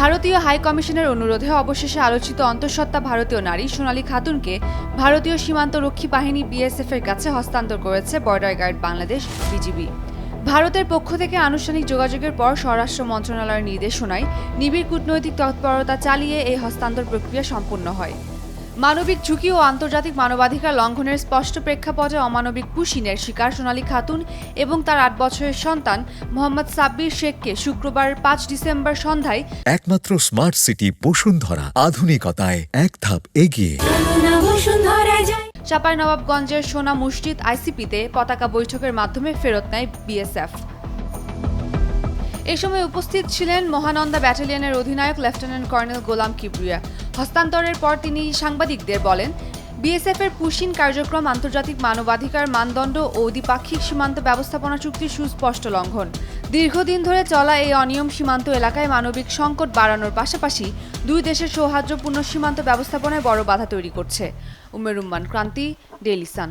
ভারতীয় হাই কমিশনের অনুরোধে অবশেষে আলোচিত অন্তঃসত্ত্বা ভারতীয় নারী সোনালী খাতুনকে ভারতীয় সীমান্ত রক্ষী বাহিনী বিএসএফ এর কাছে হস্তান্তর করেছে বর্ডার গার্ড বাংলাদেশ বিজিবি ভারতের পক্ষ থেকে আনুষ্ঠানিক যোগাযোগের পর স্বরাষ্ট্র মন্ত্রণালয়ের নির্দেশনায় নিবিড় কূটনৈতিক তৎপরতা চালিয়ে এই হস্তান্তর প্রক্রিয়া সম্পূর্ণ হয়। মানবিক ঝুঁকি ও আন্তর্জাতিক মানবাধিকার লঙ্ঘনের স্পষ্ট প্রেক্ষাপটে অমানবিক পুশিনের শিকার সোনালী খাতুন এবং তার আট বছরের সন্তান মোহাম্মদ সাব্বির শেখকে শুক্রবার পাঁচ ডিসেম্বর সন্ধ্যায় একমাত্র স্মার্ট সিটি বসুন্ধরা আধুনিকতায় এক ধাপ এগিয়ে। চাপাই নবাবগঞ্জের সোনা মসজিদ আইসিপিতে পতাকা বৈঠকের মাধ্যমে ফেরত নেয় বিএসএফ। এ সময় উপস্থিত ছিলেন মহানন্দা ব্যাটালিয়নের অধিনায়ক লেফটেন্যান্ট কর্নেল গোলাম কিবরিয়া। হস্তান্তরের পর তিনি সাংবাদিকদের বলেন বিএসএফ এর পুশিন কার্যক্রম আন্তর্জাতিক মানবাধিকার মানদণ্ড ও দ্বিপাক্ষিক সীমান্ত ব্যবস্থাপনা চুক্তির সুস্পষ্ট লঙ্ঘন। দীর্ঘদিন ধরে চলা এই অনিয়ম সীমান্ত এলাকায় মানবিক সংকট বাড়ানোর পাশাপাশি দুই দেশের সৌহার্দ্যপূর্ণ সীমান্ত ব্যবস্থাপনায় বড় বাধা তৈরি করছে। উমের উম্মান ক্রান্তি, ডেইলি সান।